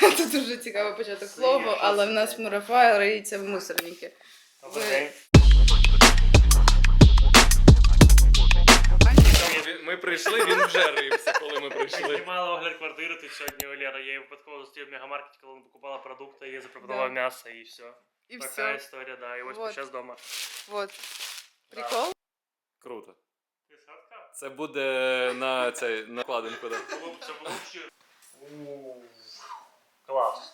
Це дуже цікавий початок влогу, але в нас мурафа риється в мусорники. Ви-. Ми прийшли, він вже рився, коли ми прийшли. Знімала огляд квартири тут сьогодні у Лєри. Я її випадково зустрів в мегамаркеті, коли вона покупала продукти, я їй запропонував Да. м'ясо і все. І така все. історія, да. І ось Вот. зараз вдома. Вот. Прикол? Круто. Ти? Це буде на цей накладинку. Да. Було б це було б ще. Ууу. Клас.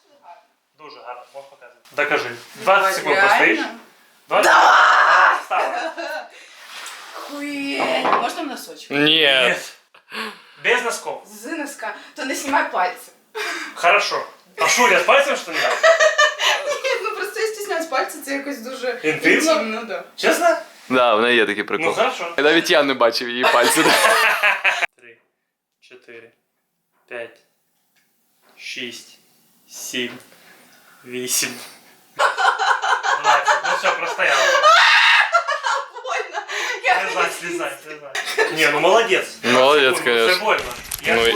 Дуже гарно, можеш показати. Докажи. 20 секунд постоїш. 20 секунд. Стало. Хуєть. Можна в носочок? Ні. Без носков. З носка. То не знімай пальці. Хорошо. А что, я с пальцем что ли? дам? Ні, ну просто я стісняюсь пальці, це якось дуже Інтимно? інтимно, да. Честно? Да, в неї є такий Ну прикол. хорошо. Навіть я не бачив її пальці. Три, чотири, п'ять, шість, сім, вісім. Двадцять. Ну все, простояла. Больно. Слезай, слезай, слезай. Не, ну молодец. Молодец, Секунду, конечно. Все больно. Я Ну,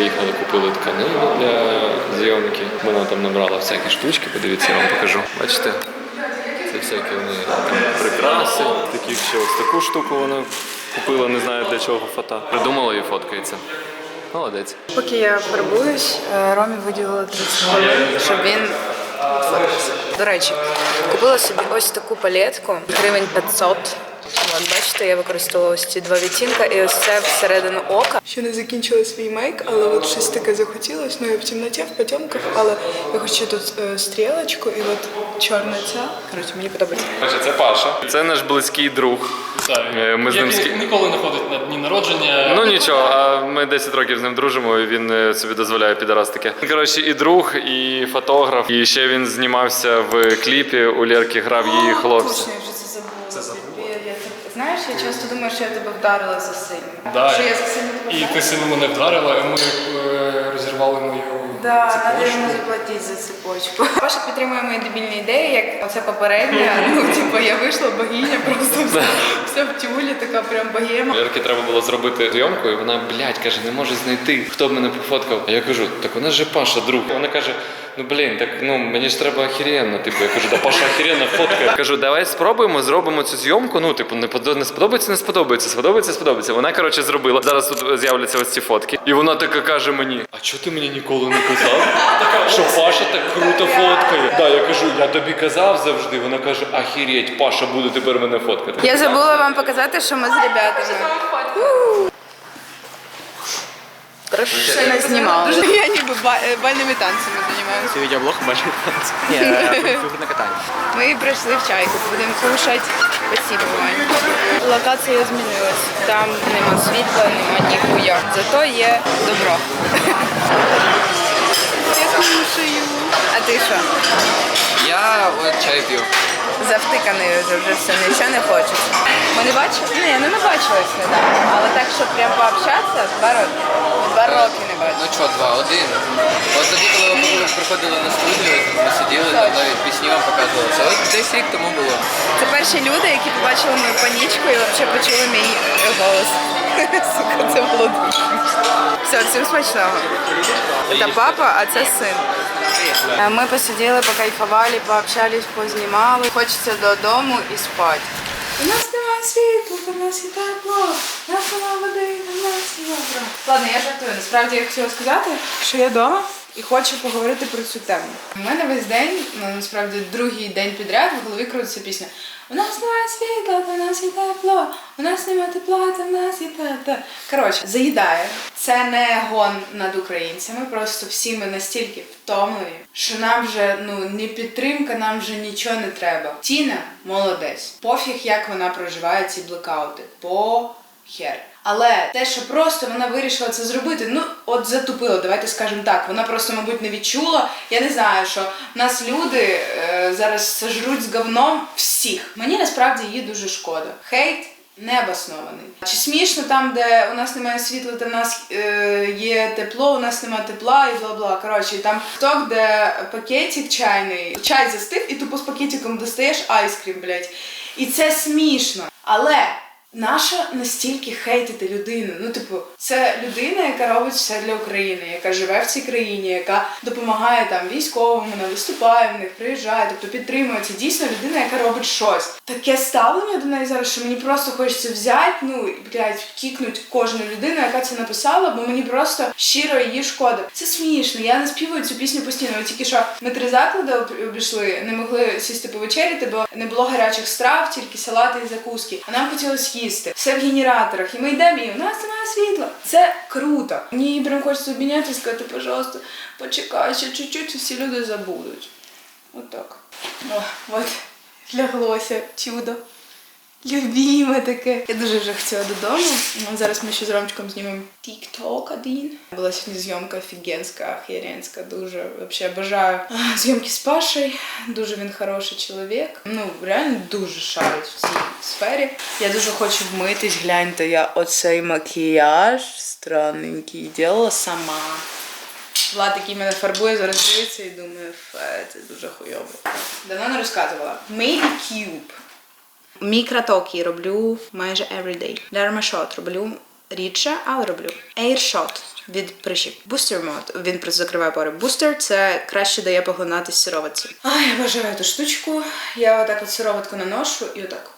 Поїхали, купили тканину для зйомки. Вона там набрала всякі штучки, подивіться, я вам покажу. Бачите? Це всякі вони прикраси. Такі ще ось таку штуку вона купила, не знаю для чого фото. Придумала і фоткається. Молодець. Поки я фарбуюсь, е, Ромі виділила 30 хвилин, щоб він фоткався. До речі, купила собі ось таку палетку, гривень 500. От, бачите, я використовувала ось ці два відтінка і ось це всередину ока. Ще не закінчила свій мейк, але от щось таке захотілося. Ну я в темноті, в потемках, але я хочу тут е, стрілочку і от чорна ця. Коротше, мені подобається. Це Паша. Це наш близький друг. Е, Ми з ним скі- ніколи не ходить на дні народження. Ну нічого, а ми 10 років з ним дружимо, і він е, собі дозволяє підарас таке. Коротше, і друг, і фотограф, і ще він знімався в кліпі. У Лєрки грав її хлопця. Точно, я вже це забула. Це забула? Знаєш, я часто думаю, що я тебе вдарила за сильно. Да. Що я за сильно тебе І вдарила? ти сильно мене вдарила, і ми е, розірвали мою Да, треба цепочку. йому заплатити за цепочку. Паша підтримує мої дебільні ідеї, як оце попередня. Ну, типу, я вийшла богиня, просто вся, вся в тюлі, така прям богема. Лєрки треба було зробити зйомку, і вона, блядь, каже, не може знайти, хто б мене пофоткав. А я кажу, так вона ж Паша, друг. Вона каже, ну блін, так ну мені ж треба охеренно. Типу, я кажу, да Паша охеренно фоткає. Кажу, давай спробуємо, зробимо цю зйомку. Ну, типу, не подо- не сподобається, не сподобається, сподобається, сподобається. Вона коротше зробила. Зараз тут з'являться ось ці фотки. І вона така каже мені: А чого ти мені ніколи не казав? Що Паша так круто фоткає? Да, я кажу, я тобі казав завжди. Вона каже, ахірєть, Паша буде тепер мене фоткати. Я забула вам показати, що ми з ребятами. Трошки ще не знімала. Я ніби е, бальними танцями займаюся. Ти відеоблог бачив? Ні, е, фігурне катання. Ми прийшли в чайку, будемо кушати. Спасибо, Вань. Локація змінилась. Там нема світла, нема ніхуя. Зато є добро. Я кушаю. А ти що? Я от чай п'ю. Завтиканий вже, вже все, нічого не хочеться. Ми не бачили? Ні, ну не бачились недавно. Але так, щоб прям пообщатися, два роки. Два роки не Ну що, два, один. От тоді, коли ви приходили на студію, ми сиділи, там навіть пісні вам показували. Це от десь рік тому було. Це перші люди, які побачили мою панічку і взагалі почули мій голос. Сука, це було дуже. Все, всім смачного. Це папа, а це син. Е, Ми посиділи, покайфували, пообщались, познімали. Хочеться додому і спати. У нас немає світла, у нас є тепло, у нас нема води, у нас є добре. Ладно, я жартую. Насправді я хотіла сказати, що я вдома і хочу поговорити про цю тему. У мене весь день, ну насправді другий день підряд в голові крутиться пісня. У нас немає світла, у нас є тепло, у нас немає тепла, та в нас є тепло. Коротше, заїдає. Це не гон над українцями, просто всі ми настільки втомлені, що нам вже ну не підтримка, нам вже нічого не треба. Тіна молодець. Пофіг, як вона проживає ці блекаути. По хер. Але те, що просто вона вирішила це зробити, ну от затупило, давайте скажемо так. Вона просто, мабуть, не відчула. Я не знаю, що в нас люди е, зараз сожруть з говном всіх. Мені насправді її дуже шкода. Хейт необоснований. Чи смішно там, де у нас немає світла, де в нас е, є тепло, у нас немає тепла і бла бла. Коротше, там хто де пакетик чайний, чай застив, і тупо з пакетиком достаєш айскрім, блядь. І це смішно. Але наша настільки хейтити людину. Ну, типу, це людина, яка робить все для України, яка живе в цій країні, яка допомагає там військовим, вона виступає в них, приїжджає, тобто підтримує. Це дійсно людина, яка робить щось. Таке ставлення до неї зараз, що мені просто хочеться взяти, ну і блядь, кікнуть кожну людину, яка це написала, бо мені просто щиро її шкода. Це смішно. Я не співаю цю пісню постійно. От тільки що ми три заклади обійшли, не могли сісти повечеряти, бо не було гарячих страв, тільки салати і закуски. А нам хотілося їсти. Все в генераторах. І ми йдемо, і у нас немає світла. Це круто. Мені прям хочеться обміняти і сказати, пожалуйста, почекай ще чуть-чуть, всі люди забудуть. Отак. О, от ляглося чудо. Любіме таке. Я дуже вже хотіла додому. Ну, Зараз ми ще з Ромчиком знімемо TikTok один. Була сьогодні зйомка офігенська, охеренська, дуже. Вообще бажаю зйомки з Пашей. Дуже він хороший чоловік. Ну, реально дуже шарить в цій сфері. Я дуже хочу вмитись. Гляньте, я оцей макіяж странненький ділала сама. Влад, який мене фарбує, зараз дивиться і думає, фе, це дуже хуйово. Давно не розказувала. Maybe Cube. Мікротоки роблю майже everyday. Dermashot роблю рідше, але роблю. Airshot від прищіп. Booster Mode. Він просто закриває пори. Booster – це краще дає поглинати сироватці. Ай, я бажаю ту штучку. Я отак от сироватку наношу і отак.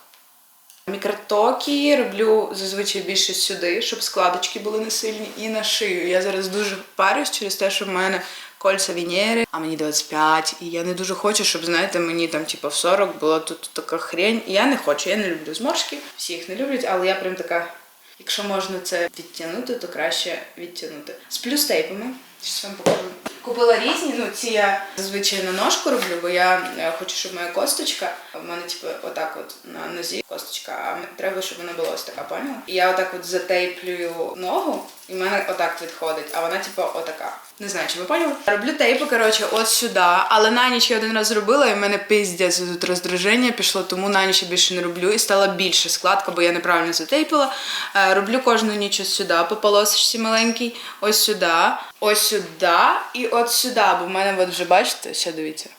Мікротоки роблю зазвичай більше сюди, щоб складочки були не сильні, і на шию. Я зараз дуже парюсь через те, що в мене кольця Венери, а мені 25, і я не дуже хочу, щоб, знаєте, мені там типу, в 40 була тут така хрень. Я не хочу, я не люблю зморшки, всі їх не люблять, але я прям така, якщо можна це відтягнути, то краще відтягнути. З тейпами. Щас вам покажу. Купила різні, ну ці я зазвичай на ножку роблю, бо я е, хочу, щоб моя косточка, в мене типу отак от на нозі косточка, а треба, щоб вона була ось така, поняла? І я отак от затейплюю ногу, і в мене отак відходить, а вона типу отака. Не знаю, чи ви поняли? Роблю тейпи, коротше, от сюди, але на ніч я один раз зробила, і в мене пиздець тут роздраження пішло, тому на ніч я більше не роблю. І стала більше складка, бо я неправильно затейпила. Е, роблю кожну ніч ось сюди, по полосочці маленькій, ось сюди, ось сюди і от сюди. Бо в мене, от вже бачите, ще дивіться.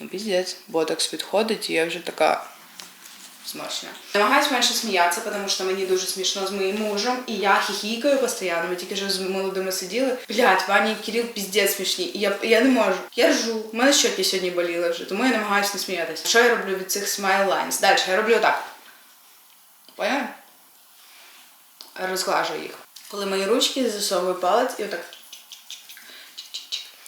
Ну, піздець, ботокс відходить, і я вже така смачно. Намагаюсь менше сміятися, тому що мені дуже смішно з моїм мужем, і я хіхікаю постійно. Ми тільки що з молодими сиділи. Блядь, Ваня і Кирил піздець смішні. І я, я не можу. Я ржу. У мене щоки сьогодні боліли вже, тому я намагаюся не сміятися. Що я роблю від цих smile lines? Далі я роблю отак. Поняли? Розглажу їх. Коли мої ручки засовую палець і отак.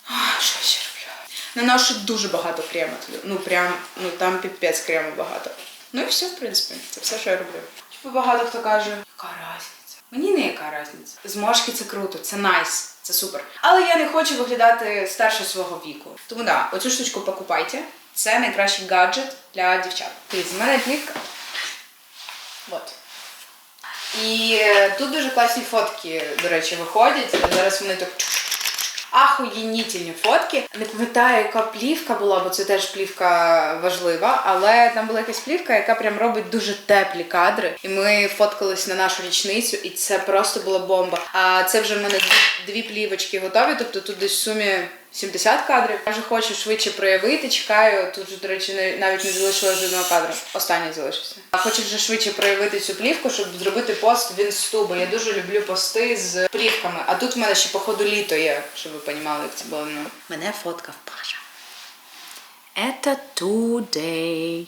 А, Що ще роблю? Наношу дуже багато крему. Ну прям, ну там піпець крему багато. Ну і все, в принципі, це все, що я роблю. Типу багато хто каже, яка різниця? Мені не яка різниця. Зморшки це круто, це найс, це супер. Але я не хочу виглядати старше свого віку. Тому да, оцю штучку покупайте. Це найкращий гаджет для дівчат. Дивіться, в мене плівка. Вот. І тут дуже класні фотки, до речі, виходять. Зараз вони так ахуєнітельні фотки. Не пам'ятаю, яка плівка була, бо це теж плівка важлива, але там була якась плівка, яка прям робить дуже теплі кадри. І ми фоткались на нашу річницю, і це просто була бомба. А це вже в мене дві плівочки готові, тобто тут десь в сумі 70 кадрів. Я вже хочу швидше проявити, чекаю. Тут вже, до речі, навіть не залишилось жодного кадру. Останній залишився. А хочу вже швидше проявити цю плівку, щоб зробити пост в інсту, бо я дуже люблю пости з плівками. А тут в мене ще, походу, літо є, щоб ви розуміли, як це було. Ну. Мене фотка в Паша. Это today.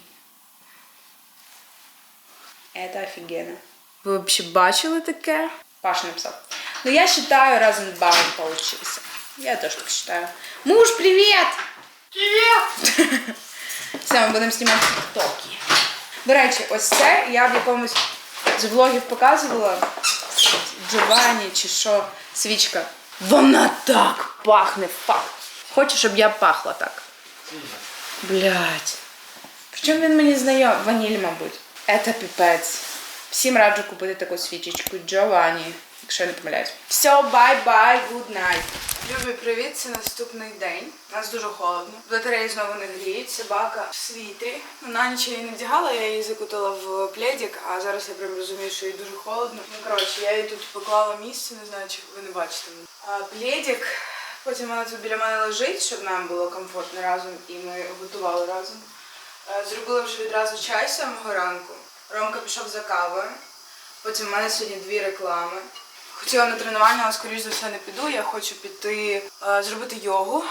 Это офігенно. Ви взагалі бачили таке? Паша написав. Ну я считаю, разом два получился. Я теж так считаю. Муж, привіт! Привіт! Все, ми будемо знімати тіктоки. До речі, ось це я в якомусь з влогів показувала Джованні чи що, свічка. Вона так пахне, факт. Хочу, щоб я пахла так. Блять. Причому він мені знайомий? Ваніль, мабуть. Это піпець. Всім раджу купити таку свічечку Джованні, якщо я не помиляюсь. Все, бай-бай, good night. Любі, привіт, це наступний день. У нас дуже холодно. Батареї знову не гріють, собака в світрі. Ну, на ніч я її не вдягала, я її закутала в пледик, а зараз я прям розумію, що їй дуже холодно. Ну коротше, я її тут поклала місце, не знаю, чи ви не бачите. А, пледик, потім вона тут біля мене лежить, щоб нам було комфортно разом, і ми готували разом. Зробила вже відразу чай самого ранку. Ромка пішов за кавою. Потім в мене сьогодні дві реклами. Хотіла на тренування, але скоріш за все не піду. Я хочу піти е, зробити йогу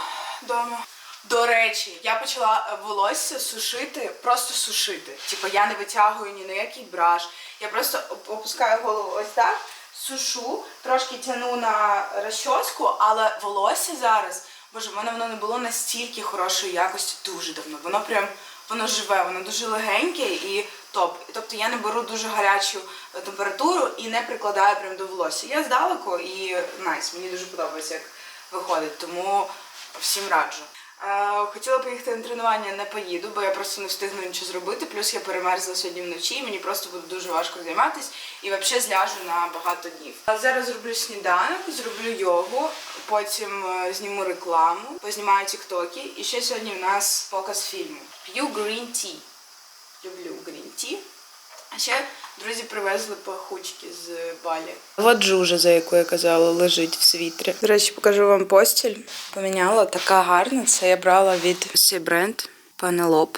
вдома. До речі, я почала е, волосся сушити, просто сушити. Типу я не витягую ні на який браш. Я просто опускаю голову ось так, сушу, трошки тяну на розчоску, але волосся зараз, боже, в мене воно не було настільки хорошої якості дуже давно. Воно прям воно живе, воно дуже легеньке і топ. Тобто я не беру дуже гарячу е, температуру і не прикладаю прям до волосся. Я здалеку і найс, мені дуже подобається, як виходить, тому всім раджу. Хотіла поїхати на тренування, не поїду, бо я просто не встигну нічого зробити. Плюс я перемерзла сьогодні вночі, і мені просто буде дуже важко займатися і взагалі зляжу на багато днів. Зараз зроблю сніданок, зроблю йогу, потім е, зніму рекламу, познімаю тіктоки. І ще сьогодні в нас показ фільму. П'ю green tea. Люблю green tea. А ще друзі привезли пахучки з Балі. От жужа, за яку я казала, лежить в світрі. До речі, покажу вам постіль. Поміняла така гарна. Це я брала від цей бренд Панелоп.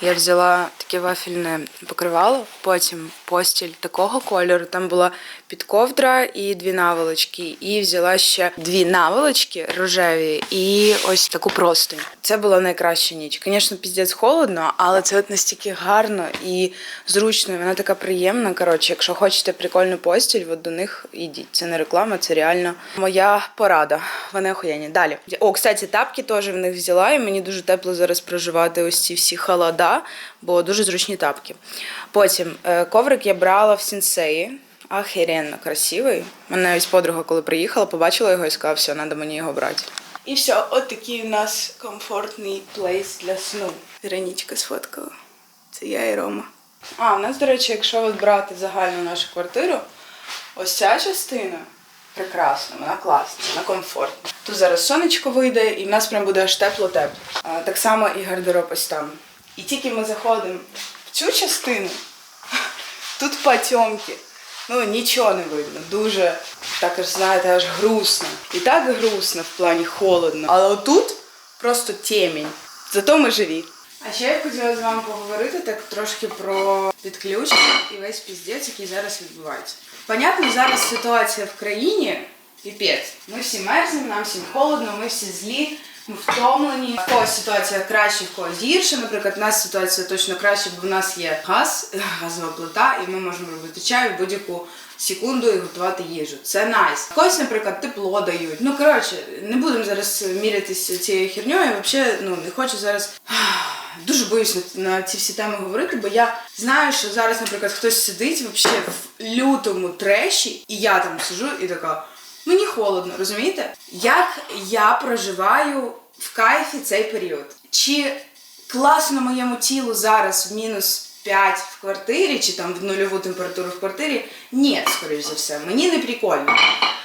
Я взяла таке вафельне покривало, потім постіль такого кольору. Там була підковдра і дві наволочки. І взяла ще дві наволочки рожеві і ось таку простинь. Це була найкраща ніч. Звісно, піздець холодно, але це от настільки гарно і зручно. Вона така приємна. Коротше, якщо хочете прикольну постіль, от до них йдіть. Це не реклама, це реально моя порада. Вони охуєнні. Далі. О, кстати, тапки теж в них взяла, і мені дуже тепло зараз проживати ось ці всі холода, бо дуже зручні тапки. Потім е, коврик я брала в сінсеї. Охеренно красивий. Мене навіть подруга, коли приїхала, побачила його і сказала, все, треба мені його брати. І все, от такий у нас комфортний плейс для сну. Веронічка сфоткала. Це я і Рома. А, у нас, до речі, якщо от брати загальну нашу квартиру, ось ця частина прекрасна, вона класна, вона комфортна. Тут зараз сонечко вийде, і в нас прям буде аж тепло-тепло. Так само і гардероб ось там. І тільки ми заходимо в цю частину, тут потемки. Ну, нічого не видно. Дуже, так аж знаєте, аж грустно. І так грустно в плані холодно. Але отут просто темінь. Зато ми живі. А ще я хотіла з вами поговорити так трошки про підключення і весь піздець, який зараз відбувається. Понятно, зараз ситуація в країні піпець. Ми всі мерзнемо, нам всім холодно, ми всі злі. Ми втомлені. В когось ситуація краще, в когось гірше. Наприклад, в нас ситуація точно краще, бо в нас є газ, газова плита, і ми можемо робити чай в будь-яку секунду і готувати їжу. Це найс. В Когось, наприклад, тепло дають. Ну коротше, не будемо зараз мірятися цією херньою. Взагалі, ну не хочу зараз. Дуже боюсь на, ці всі теми говорити, бо я знаю, що зараз, наприклад, хтось сидить взагалі в лютому треші, і я там сижу і така. Мені холодно, розумієте? Як я проживаю в кайфі цей період? Чи класно моєму тілу зараз в мінус 5 в квартирі, чи там в нульову температуру в квартирі? Ні, скоріш за все, мені не прикольно.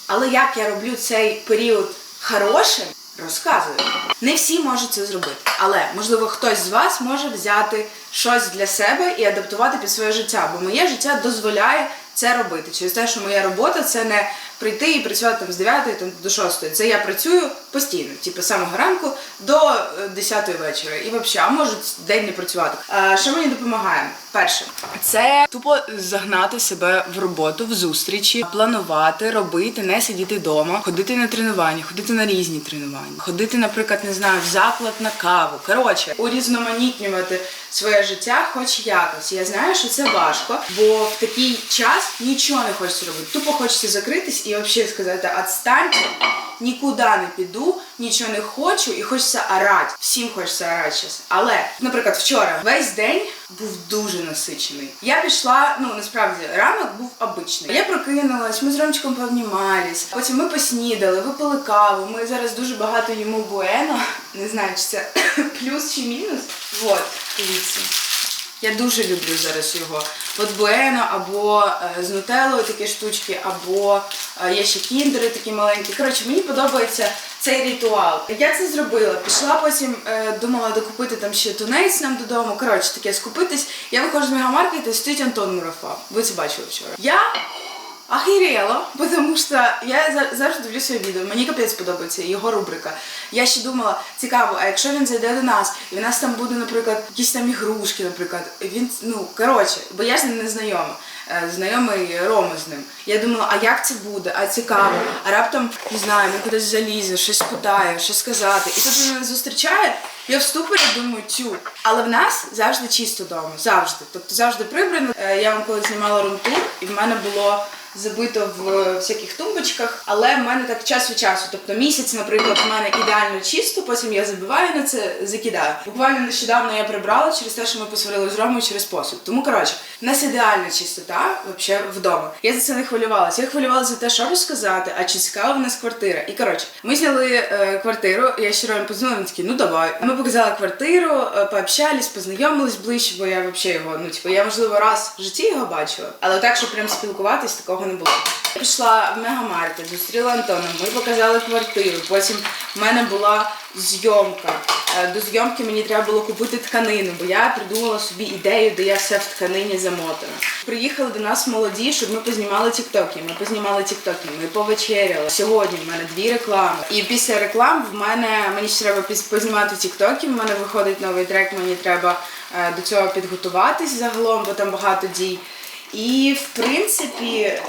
Але як я роблю цей період хорошим, розказую. Не всі можуть це зробити, але можливо хтось з вас може взяти щось для себе і адаптувати під своє життя, бо моє життя дозволяє це робити. Через те, що моя робота це не прийти і працювати там з 9 там, до 6. Це я працюю постійно, типу з самого ранку до е, 10 вечора. І взагалі, а можу день не працювати. А, що мені допомагає? Перше, це тупо загнати себе в роботу, в зустрічі, планувати, робити, не сидіти вдома, ходити на тренування, ходити на різні тренування, ходити, наприклад, не знаю, в заклад на каву. Коротше, урізноманітнювати своє життя, хоч якось. Я знаю, що це важко, бо в такий час нічого не хочеться робити. Тупо хочеться закритись і взагалі сказати, отстаньте, нікуди не піду, нічого не хочу і хочеться орати. Всім хочеться орати зараз. Але, наприклад, вчора весь день був дуже насичений. Я пішла, ну насправді ранок був обичний. Я прокинулась, ми з Ромчиком повнімались, потім ми поснідали, випили каву. Ми зараз дуже багато їмо буено. Не знаю, чи це плюс чи мінус. Вот, дивіться. Я дуже люблю зараз його. От Буено або е, з нутеллою такі штучки, або е, є ще кіндери такі маленькі. Коротше, мені подобається цей ритуал. Я це зробила. Пішла потім, е, думала докупити там ще тунець нам додому. Коротше, таке скупитись. Я виходжу з мегамаркету, стоїть Антон Мурафа. Ви це бачили вчора. Я Охерела, потому что я за- завжди дивлюся відео. Мені капець подобається його рубрика. Я ще думала, цікаво, а якщо він зайде до нас, і в нас там буде, наприклад, якісь там ігрушки, наприклад, він ну коротше, бо я ним не знайома. Е, Знайомий Рома з ним. Я думала, а як це буде? А цікаво. А раптом не знаю, він кудись залізе, щось питає, щось сказати. І тут він мене зустрічає. Я в ступорі думаю, тю. Але в нас завжди чисто вдома, завжди. Тобто завжди прибрано. Е, Я вам коли знімала румтур, і в мене було забито в всяких тумбочках, але в мене так час від часу. Тобто місяць, наприклад, в мене ідеально чисто, потім я забиваю на це, закидаю. Буквально нещодавно я прибрала через те, що ми посварили з Ромою через посуд. Тому коротше, в нас ідеальна чистота взагалі вдома. Я за це не хвилювалася. Я хвилювалася за те, що розказати, а чи цікава в нас квартира. І коротше, ми зняли е, квартиру. Я ще Ромі подзвонила, він такий, ну давай. Ми показали квартиру, е, пообщались, познайомились ближче, бо я взагалі його, ну типу, я можливо раз в житті його бачила, але так, щоб прям спілкуватись, такого не було. Я пішла в мегамаркет, зустріла Антона, ми показали квартиру. Потім в мене була зйомка. Е, До зйомки мені треба було купити тканину, бо я придумала собі ідею, де я вся в тканині замотана. Приїхали до нас молоді, щоб ми познімали тіктоки. Ми познімали тіктоки, ми повечеряли. Сьогодні в мене дві реклами. І після реклам в мене мені ще треба познімати тіктоки. В мене виходить новий трек, мені треба е, до цього підготуватись загалом, бо там багато дій. І в принципі, е,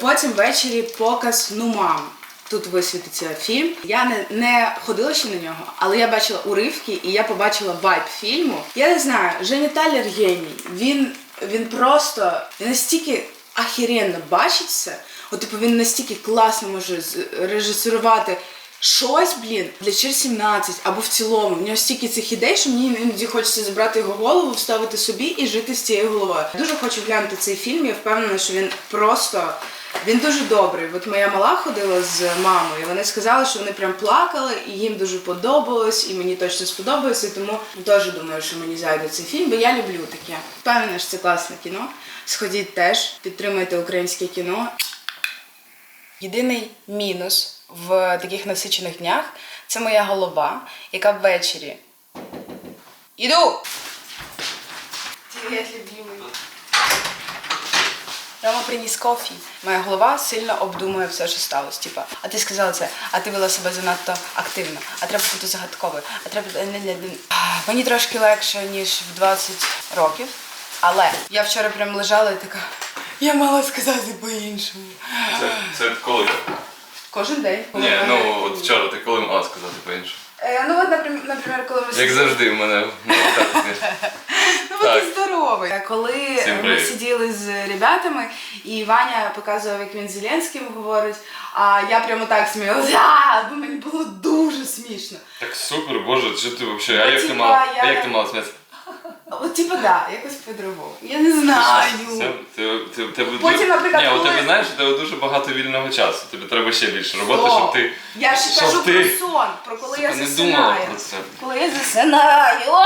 потім ввечері показ ну мам. Тут висвітиться фільм. Я не, не ходила ще на нього, але я бачила уривки і я побачила вайб фільму. Я не знаю, Женя Талер геній. Він, він просто він настільки ахіренно бачить все. От, типу, він настільки класно може режисерувати щось, блін, для чер 17 або в цілому. В нього стільки цих ідей, що мені іноді хочеться забрати його голову, вставити собі і жити з цією головою. Дуже хочу глянути цей фільм. Я впевнена, що він просто. Він дуже добрий. От моя мала ходила з мамою. Вони сказали, що вони прям плакали, і їм дуже подобалось, і мені точно сподобається. Тому теж думаю, що мені зайде цей фільм, бо я люблю таке. Впевнена, що це класне кіно. Сходіть теж, підтримуйте українське кіно. Єдиний мінус в таких насичених днях це моя голова, яка ввечері. Іду! Привіт, любимий. Рома приніс кофі. Моя голова сильно обдумує все, що сталося. Типа, а ти сказала це, а ти вела себе занадто активно, а треба бути загадковою, а треба. А, Мені трошки легше, ніж в 20 років. Але я вчора прям лежала і така. Я мала сказати по-іншому. Це, це коли? Кожен день. Ні, ну от вчора ти коли мала сказати по-іншому. Е, ну от, напрям- наприклад, коли ми Як сиділи- завжди, в мене ну, так, Ну, Так. ти здоровий. Е, Коли Всім ми привіт. сиділи з ребятами, і Ваня показував, як він з Зеленським говорить, а я прямо так сміялася, «А!» бо мені було дуже смішно. Так супер, боже, що ти взагалі? А Ну, як ти типа, мала? я- А як ти мала сміятися? От, типу, да, якось по-другому. Я не знаю. Це, ти, ти, тебе Потім, наприклад, Ні, у коли- тебе знаєш, у тебе дуже багато вільного часу. Тобі треба ще більше роботи, О, щоб ти. Я ж щоб кажу ти про сон, про коли я не засинаю. про це. Коли я засинаю.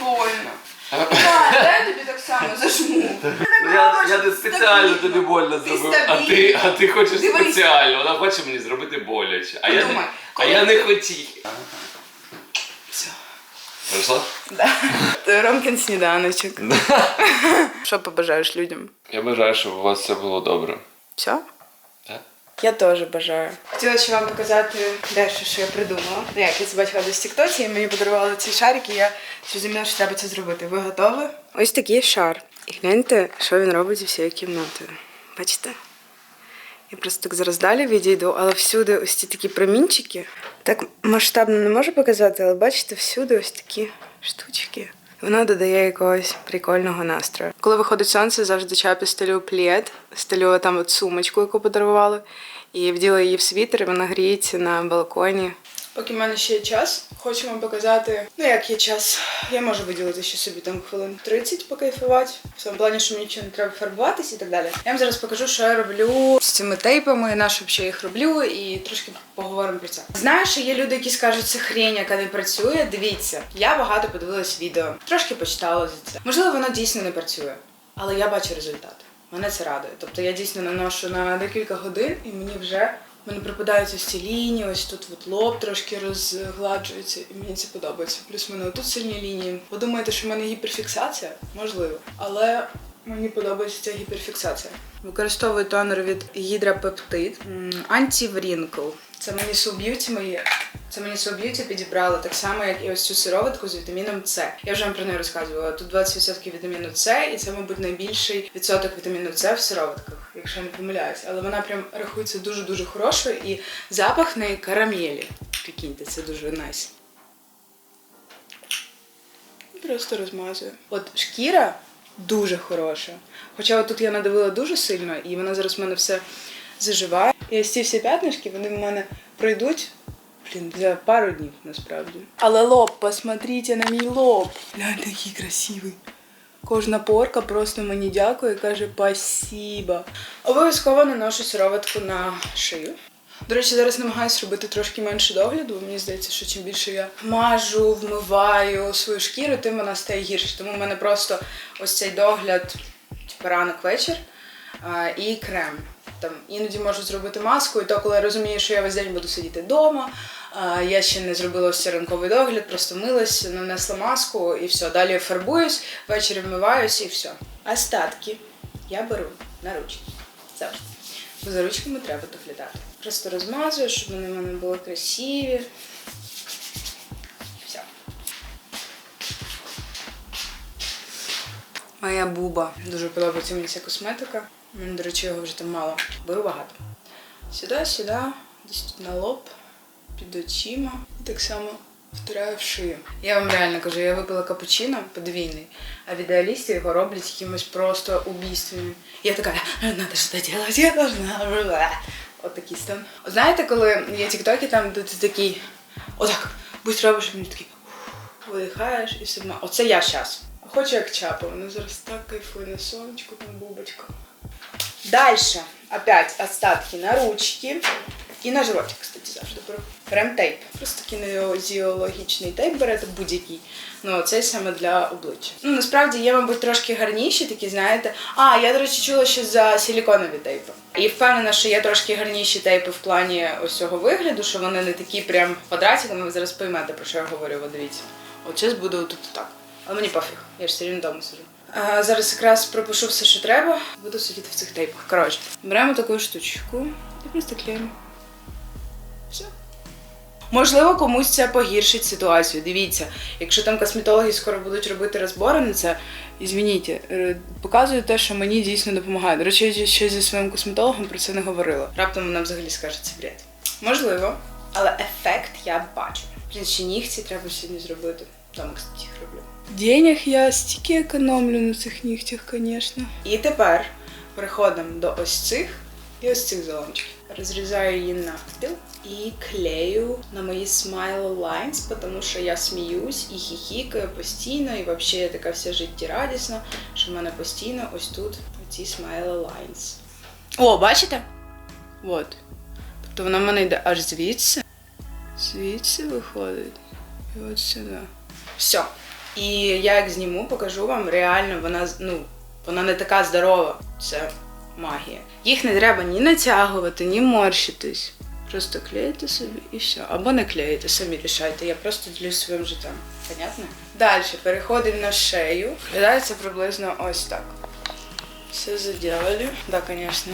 Больно. Так, дай тобі так само зажму. Я, я не спеціально тобі больно Ти зробив, а ти, а ти хочеш Дивись. спеціально. Вона хоче мені зробити боляче. А я, не, Подумай, а коли я не хотів. Все. Пройшла? Ромкін сніданочок. Що побажаєш людям? Я бажаю, щоб у вас все було добре. Все? Так. Я теж бажаю. Хотіла ще вам показати дещо, що я придумала. Ну, Як я це бачила десь в Тіктоці, і мені подарували ці шарики, і я зрозуміла, що треба це зробити. Ви готові? Ось такий шар. І гляньте, що він робить зі всією кімнатою. Бачите? Я просто так зараз далі відійду, але всюди ось ці такі промінчики. Так масштабно не можу показати, але бачите, всюди ось такі штучки. Воно додає якогось прикольного настрою. Коли виходить сонце, завжди чапі стелю плід, стелю там от сумочку, яку подарували, і вділа її в світер, і вона гріється на балконі. Поки в мене ще є час, хочу вам показати, ну як є час. Я можу виділити ще собі там хвилин 30 покайфувати. В тому плані, що мені нічого не треба фарбуватись і так далі. Я вам зараз покажу, що я роблю з цими тейпами, на що я їх роблю, і трошки поговоримо про це. Знаю, що є люди, які скажуть, це хрень, яка не працює. Дивіться, я багато подивилась відео, трошки почитала за це. Можливо, воно дійсно не працює, але я бачу результат. Мене це радує. Тобто я дійсно наношу на декілька годин, і мені вже в мене припадають ось ці лінії, ось тут от лоб трошки розгладжується, і мені це подобається. Плюс в мене тут сильні лінії. Подумаєте, що в мене гіперфіксація? Можливо. Але мені подобається ця гіперфіксація. Використовую тонер від Hydra Peptide. Це мені Soul мої. Це мені Beauty підібрали так само, як і ось цю сироватку з вітаміном С. Я вже вам про неї розказувала. Тут 20% вітаміну С, і це, мабуть, найбільший відсоток вітаміну С в сироватках, якщо я не помиляюсь. Але вона прям рахується дуже-дуже хорошою, і запах неї карамелі. Прикиньте, це дуже найс. Просто розмазую. От шкіра дуже хороша. Хоча от тут я надавила дуже сильно, і вона зараз в мене все заживає. І ось ці всі п'ятнишки, вони в мене пройдуть. Блін, за пару днів насправді. Але лоб, посмотрите на мій лоб. Гляньте, який красивий. Кожна порка просто мені дякує і каже спасіба. Обов'язково наношу сироватку на шию. До речі, зараз намагаюся робити трошки менше догляду. бо Мені здається, що чим більше я мажу, вмиваю свою шкіру, тим вона стає гірше. Тому в мене просто ось цей догляд, типу ранок вечір і крем. Там іноді можу зробити маску, і то, коли я розумію, що я весь день буду сидіти вдома. Я ще не зробила ось ранковий догляд, просто милась, нанесла маску і все. Далі фарбуюсь, ввечері вмиваюсь і все. Остатки я беру на ручки. Завжди. Бо за ручками треба доглядати. Просто розмазую, щоб вони в мене були красиві. Все. Моя буба. Дуже подобається мені ця косметика. До речі, його вже там мало. Беру багато. Сюди, сюди, десь тут на лоб, під очима. І так само втираю в шию. Я вам реально кажу, я випила капучино подвійний, а в ідеалісті його роблять якимось просто убійственним. Я така, надо что-то делать, я должна. От такий стан. Знаєте, коли є тіктоки, там де ти такий, отак, будь робиш, мені такий, видихаєш і все одно. Оце я щас. Хочу як чапа, вона зараз так кайфує на сонечку, там бубочка. Дальше. Опять остатки на ручки. І на животик, кстати, завжди беру. Берем тейп. Просто кінезіологічний тейп берете будь-який. Ну, цей саме для обличчя. Ну, насправді є, мабуть, трошки гарніші, такі, знаєте. А, я, до речі, чула, що за силіконові тейпи. І впевнена, що є трошки гарніші тейпи в плані ось цього вигляду, що вони не такі прям квадратиками. Ви зараз поймете, про що я говорю, дивіться. От зараз буду тут так. Але мені пофіг, я ж все рівно вдома сиджу. Зараз якраз пропишу все, що треба. Буду сидіти в цих тейпах. Коротше, беремо таку штучку і просто клеїмо. Все. Можливо, комусь це погіршить ситуацію. Дивіться, якщо там косметологи скоро будуть робити розбори на це, ізвініть, е, показую те, що мені дійсно допомагає. До речі, я ще зі своїм косметологом про це не говорила. Раптом вона взагалі скаже це бред. Можливо, але ефект я бачу. Блін, ще нігті треба сьогодні зробити. Дома, кстати, їх роблю. Денег я стільки економлю на цих нігтях, звісно. І тепер переходимо до ось цих і ось цих заломчиків. Розрізаю її навпіл і клею на мої smile lines, тому що я сміюсь і хіхікаю постійно, і взагалі я така вся життєрадісна, що в мене постійно ось тут ці smile lines. О, бачите? От. Тобто вона в мене йде аж звідси. Звідси виходить. І от сюди. Все. І я як зніму, покажу вам, реально вона ну, вона не така здорова. Це магія. Їх не треба ні натягувати, ні морщитись. Просто клеїте собі і все. Або не клеїте, самі рішайте. Я просто ділюсь своїм життям. Понятно? Далі переходимо на шею. Виглядається приблизно ось так. Все заділили. Так, звісно.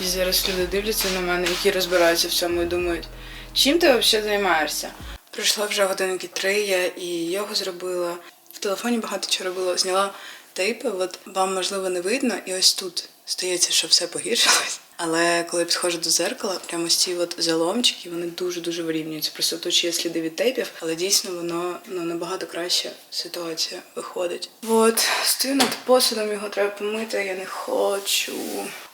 І зараз люди дивляться на мене, які розбираються в цьому і думають, чим ти взагалі займаєшся? Пройшло вже годинки три, я і йогу зробила. Телефоні багато чого робила. Зняла тейпи, от вам можливо не видно, і ось тут стається, що все погіршилось. Але коли я підходжу до зеркала, прямо ось ці от заломчики, вони дуже-дуже вирівнюються. Просто тут ще є сліди від тейпів, але дійсно воно ну, набагато краща ситуація виходить. От, стою над посудом, його треба помити, я не хочу.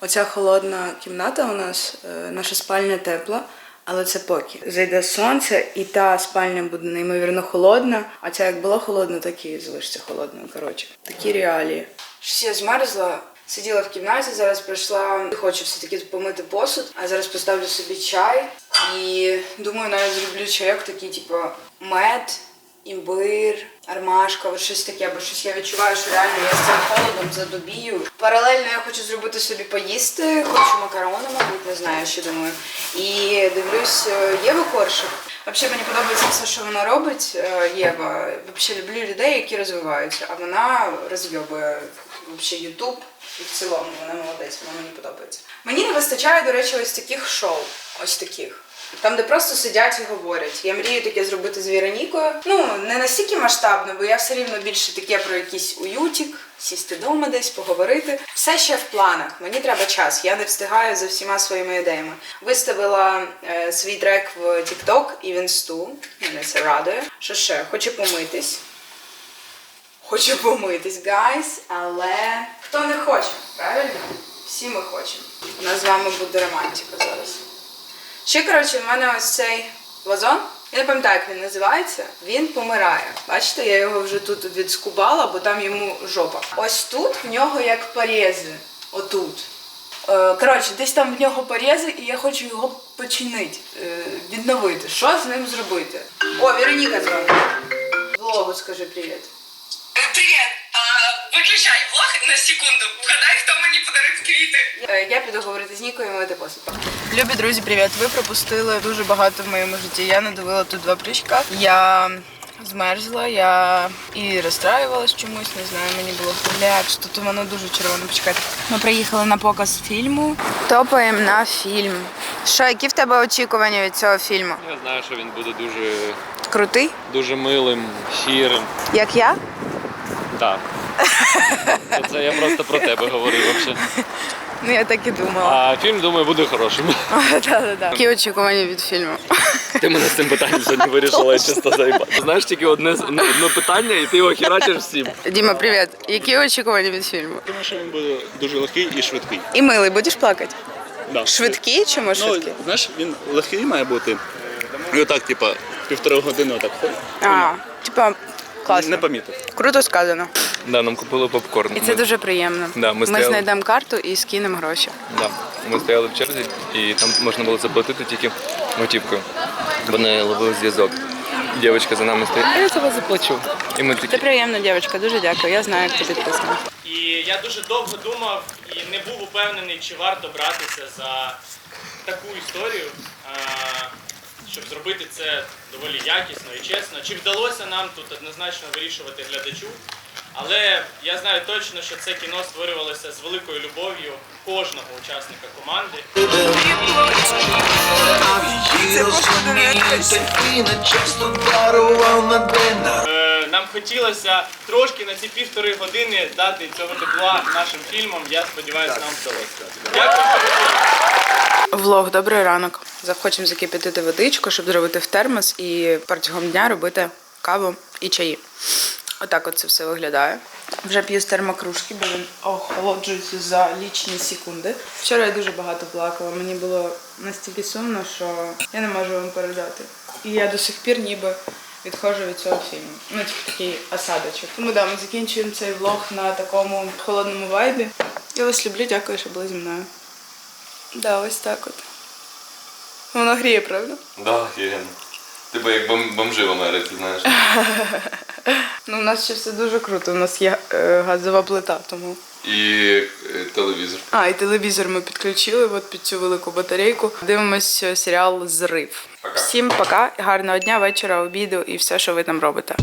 Оця холодна кімната у нас, е, наша спальня тепла, Але це поки. Зайде сонце, і та спальня буде неймовірно холодна. А ця як була холодна, так і залишиться холодною. Коротше, такі реалії. Щось я змерзла. Сиділа в кімнаті, зараз прийшла. Хочу все-таки помити посуд, а зараз поставлю собі чай. І думаю, навіть зроблю чайок такий, типу, мед, імбир, армашка, от щось таке, бо щось я відчуваю, що реально я з цим холодом задубію. Паралельно я хочу зробити собі поїсти, хочу макарони, мабуть, не знаю, що думаю. І дивлюсь е, Єву Коршик. Взагалі мені подобається все, що вона робить. е, Єва. Взагалі люблю людей, які розвиваються, а вона розйобує Ютуб. І в цілому вона молодець, вона мені подобається. Мені не вистачає, до речі, ось таких шоу. Ось таких. Там, де просто сидять і говорять. Я мрію таке зробити з Віронікою. Ну, не настільки масштабно, бо я все рівно більше таке про якийсь уютік, сісти вдома десь, поговорити. Все ще в планах. Мені треба час. Я не встигаю за всіма своїми ідеями. Виставила е, свій трек в TikTok і в інсту. Мене це радує. Що ще? Хочу помитись. Хочу помитись, гайс, але хто не хоче, правильно? Всі ми хочемо. У нас з вами буде романтика зараз. Ще, коротше, в мене ось цей вазон. Я не пам'ятаю, як він називається. Він помирає. Бачите, я його вже тут відскубала, бо там йому жопа. Ось тут в нього як порізи. Отут. Е, Коротше, десь там в нього порізи, і я хочу його починити, е, відновити. Що з ним зробити? О, Вероніка дзвонить. Влогу скажи привіт. Привіт! А, виключай влог на секунду. Вгадай, хто мені подарив квіти. Е, Я піду говорити з Нікою мити посуд. Любі друзі, привіт! Ви пропустили дуже багато в моєму житті. Я надавила тут два прыжка. Я змерзла, я і розстраювалась чомусь, не знаю, мені було блядь, що тут воно дуже червоно. Почекайте. Ми приїхали на показ фільму. Топаємо на фільм. Що, які в тебе очікування від цього фільму? Я знаю, що він буде дуже, Крутий? дуже милим, щирим. Як я? Так. Це я просто про тебе говорив взагалі. Ну я так і думала. А фільм, думаю, буде хорошим. Так-так-так. Які очікування від фільму? Ти мене з цим питанням сьогодні вирішила, я чисто заїбати. Знаєш тільки одне, одне питання, і ти його херачиш всім. Діма, привіт. Які очікування від фільму? Думаю, що він буде дуже легкий і швидкий. І милий, будеш плакати? Да. Швидкий чи може Ну, знаєш, він легкий має бути. І отак, типа, півтори години отак. А, типа, класно. Не помітив. Круто сказано. Да, нам купили попкорн. І це дуже приємно. Да, ми ми стояли- знайдемо карту і скинемо гроші. Да. Ми стояли в черзі, і там можна було заплатити тільки готівкою. Бо не ловив зв'язок. Дівчинка за нами стоїть, а я за вас заплачу. І ми Це такі. приємно, дівчинка, дуже дякую. Я знаю, як ти підписана. І я дуже довго думав і не був упевнений, чи варто братися за таку історію, щоб зробити це доволі якісно і чесно. Чи вдалося нам тут однозначно вирішувати глядачу? Але я знаю точно, що це кіно створювалося з великою любов'ю кожного учасника команди. Е, Нам хотілося трошки на ці півтори години дати цього тепла нашим фільмам. Я сподіваюся, нам вдалося. Дякую. Влог, добрий ранок. Захочемо закипятити водичку, щоб зробити в термос і протягом дня робити каву і чаї. Отак от це все виглядає. Вже п'ю з термокружки, бо він охолоджується за лічні секунди. Вчора я дуже багато плакала. Мені було настільки сумно, що я не можу вам передати. І я до сих пір ніби відходжу від цього фільму. Ну, типу такий осадочок. Тому да, ми закінчуємо цей влог на такому холодному вайбі. Я вас люблю, дякую, що були зі мною. Да, ось так от. Воно гріє, правда? Да, офігенно. Типу як бом- бомжи в Америці, знаєш. Ну, у нас ще все дуже круто. У нас є е, газова плита, тому. І е, телевізор. А, і телевізор ми підключили от під цю велику батарейку. Дивимось серіал Зрив. Пока. Всім пока, гарного дня, вечора, обіду і все, що ви там робите.